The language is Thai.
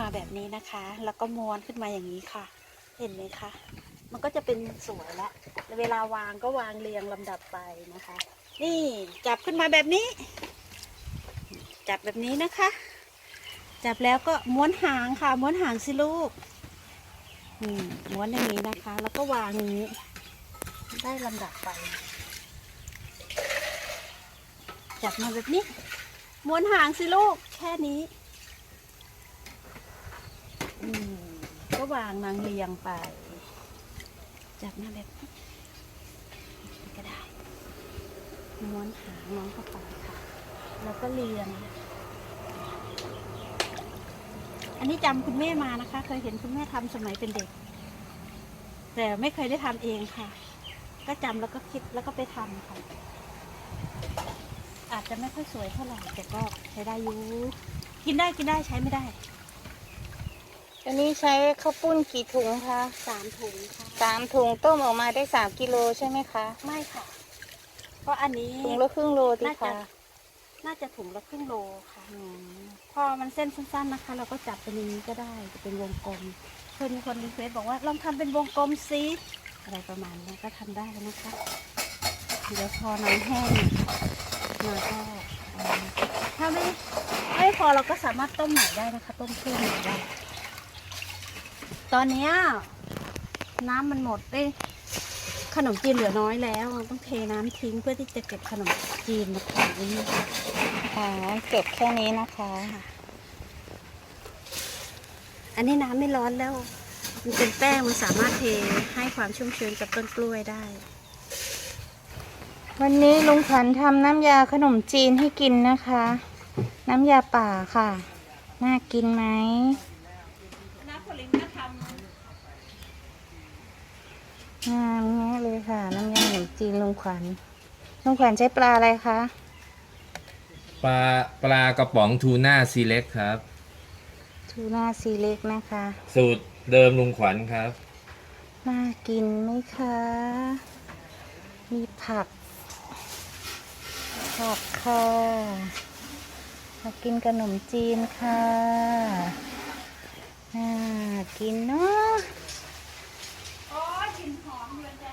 มาแบบนี้นะคะ แล้วก็ม้วนขึ้นมาอย่างนี้ค่ะ เห็นไหมคะ มันก็จะเป็นสวยละเวลาวางก็วางเรียงลำดับไปนะคะ นี่จับขึ้นมาแบบนี้ จับแบบนี้นะคะ จับแล้วก็ม้วนหางค่ะ ม้วนหางสิลูกม้วนอย่างนี้นะคะ แล้วก็วางอย่างนี้ ได้ลำดับไป จับมาแบบนี้ ม้วนหางสิลูก แค่นี้ อืม ก็วางนางเรียงไป จับมาแบบก็ได้ม้วนหางน้องเข้าไปค่ะ แล้วก็เรียง อันนี้จำคุณแม่มานะคะ เคยเห็นคุณแม่ทำสมัยเป็นเด็ก แต่ไม่เคยได้ทำเองค่ะ ก็จำแล้วก็คิดแล้วก็ไปทำค่ะ อาจจะไม่ค่อยสวยเท่าไหร่แต่ก็ใช้ได้อยู่ กินได้กินได้ใช้ไม่ได้ อันนี้ใช้ข้าวปุ้นกี่ถุงคะสามถุงค่ะสามถุงต้มออกมาได้สามกิโลใช่ไหมคะ ไม่ค่ะ เพราะอันนี้ถุงละครึ่งโลดีน่าจะค่ะน่าจะถุงละครึ่งโลค่ะพอมันเส้นสั้นๆนะคะ เราก็จับเป็นอย่างนี้ก็ได้จะเป็นวงกลมเคยมีคนรีเควสบอกว่าลองทำเป็นวงกลมซิอะไรประมาณนี้ก็ทำได้นะคะเดี๋ยวพอน้ำแห้งมาก็เอาถ้าไม่ไม่พอเราก็สามารถต้มใหม่ได้นะคะ ต้มเพิ่มใหม่ได้ ตอนเนี้ยน้ำมันหมดเอ้ยขนมจีนเหลือน้อยแล้วต้องเทน้ำทิ้งเพื่อที่จะเก็บขนมจีนมาขายนี่ค่ะค่ะเก็บแค่นี้นะคะ อันนี้น้ำไม่ร้อนแล้ว มันเป็นแป้งมันสามารถเทให้ความชุ่มชื้นกับต้นกล้วยได้ วันนี้ลุงขวัญทำน้ำยาขนมจีนให้กินนะคะ น้ำยาป่าค่ะ น่ากินไหมน้ำผลิตก็ท งามแงะเลยค่ะ น้ำยาขนมจีนลุงขวัญลุงขวัญใช้ปลาอะไรคะปลาปลากระป๋องทูน่าซีเล็กครับ ทูน่าซีเล็กนะคะ สูตรเดิมลุงขวัญครับ น่ากินไหมคะ มีผัก ผักค่ะมากินขนมจีนค่ะน่ากินเนาะ